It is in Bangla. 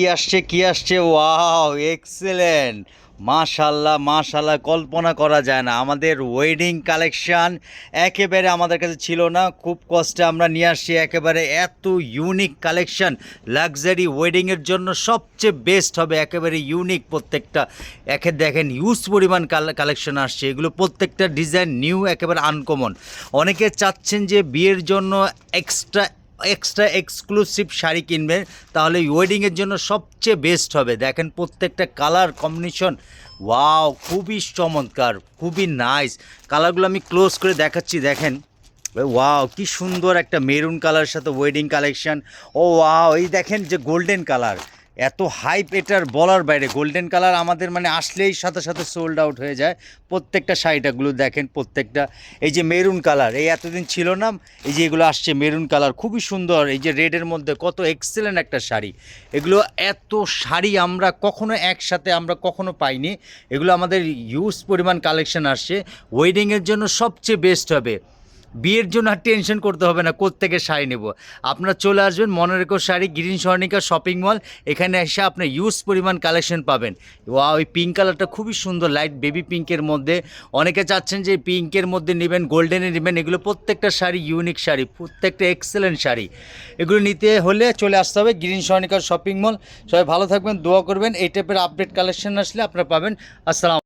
কি আসছে কি আসছে? Wow, excellent. মাশাল্লাহ মাশাল্লাহ কল্পনা করা যায় না। আমাদের ওয়েডিং কালেকশান একেবারে আমাদের কাছে ছিল না। খুব কষ্টে আমরা নিয়ে আসছি একেবারে এত ইউনিক কালেকশন লাক্সারি ওয়েডিংয়ের জন্য সবচেয়ে বেস্ট হবে একেবারে ইউনিক প্রত্যেকটা। একে দেখেন ইউজ পরিমাণ কালেকশন আসছে। এগুলো প্রত্যেকটা ডিজাইন নিউ একেবারে আনকমন অনেকে চাচ্ছেন যে বিয়ের জন্য এক্সট্রা এক্সট্রা এক্সক্লুসিভ শাড়ি কিনবেন তাহলে ওয়েডিংয়ের জন্য সবচেয়ে বেস্ট হবে। দেখেন প্রত্যেকটা কালার কম্বিনেশন ওয়াও খুবই চমৎকার, খুবই নাইস কালারগুলো আমি ক্লোজ করে দেখাচ্ছি, দেখেন। ওয়াও কি সুন্দর একটা মেরুন কালার সাথে ওয়েডিং কালেকশন ও ওয়াও এই দেখেন যে গোল্ডেন কালার এত হাইপ এটার বলার বাইরে। গোল্ডেন কালার আমাদের মানে আসলেই সাথে সাথে সোল্ড আউট হয়ে যায়। প্রত্যেকটা শাড়িটাগুলো দেখেন, প্রত্যেকটা। এই যে মেরুন কালার এই এতদিন ছিল না, এই যে এগুলো আসছে মেরুন কালার খুবই সুন্দর। এই যে রেডের মধ্যে কত এক্সেলেন্ট একটা শাড়ি। এগুলো এত শাড়ি আমরা কখনো একসাথে আমরা কখনো পাইনি। এগুলো আমাদের ইউজ পরিমাণ কালেকশন আসছে। ওয়েডিংয়ের জন্য সবচেয়ে বেস্ট হবে। বিয়ের জন্য আর টেনশন করতে হবে না, কোত্থেকে শাড়ি নেব? আপনারা চলে আসবেন মনে sari, green Swarnika shopping mall এখানে এসে আপনার ইউজ পরিমাণ কালেকশন পাবেন। ওয়া ওই পিঙ্ক কালারটা খুবই সুন্দর লাইট বেবি পিঙ্কের মধ্যে। অনেকে চাচ্ছেন যে পিঙ্কের মধ্যে নেবেন গোল্ডেনে নেবেন, এগুলো প্রত্যেকটা শাড়ি ইউনিক শাড়ি, প্রত্যেকটা এক্সেলেন্ট শাড়ি। এগুলো নিতে হলে চলে আসতে হবে গ্রিন স্বর্ণিকা শপিং মল সবাই ভালো থাকবেন, দোয়া করবেন, এই টাইপের আপডেট কালেকশন আসলে আপনারা পাবেন। আসসালাম।